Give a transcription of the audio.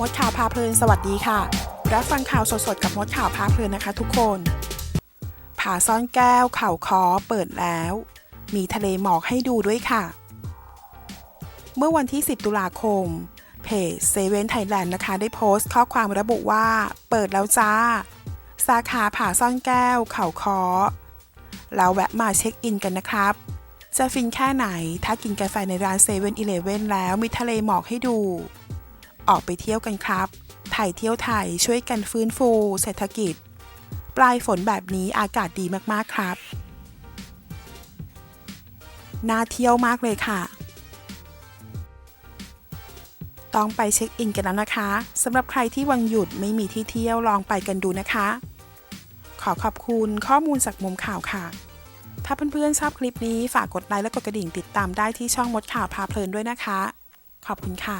มดข่าวพาเพลิน สวัสดีค่ะ รับฟังข่าวสดๆ กับมดข่าวพาเพลินนะคะทุกคน ผาซ่อนแก้วเข่าคอเปิดแล้ว มีทะเลหมอกให้ดูด้วยค่ะ เมื่อวันที่ 10 ตุลาคม เพจเซเว่นไทยแลนด์นะคะ ได้โพสต์ข้อความระบุว่า เปิดแล้วจ้า สาขาผาซ่อนแก้วเข่าคอแล้วแวะมาเช็คอินกันนะครับจะฟินแค่ไหน ถ้ากินกาแฟในร้านเซเว่นอีเลเว่นแล้วมีทะเลหมอกให้ดู ออกไปเที่ยวกันครับ ไทยเที่ยวไทยช่วยกันฟื้นฟู เศรษฐกิจ ปลายฝนแบบนี้อากาศดีมากๆครับ น่าเที่ยวมากเลยค่ะ ต้องไปเช็คอินกันแล้วนะคะสำหรับใครที่วันหยุดไม่มีที่เที่ยวลองไปกันดูนะคะ ขอขอบคุณข้อมูลจากมุมข่าวค่ะถ้าเพื่อนๆชอบคลิปนี้ฝากกดไลค์และกดกระดิ่งติดตามได้ที่ช่องมดข่าวพาเพลินด้วยนะคะ ขอบคุณค่ะ